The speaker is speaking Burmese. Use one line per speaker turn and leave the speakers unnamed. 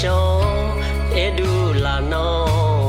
ရှောဧဒူလာနော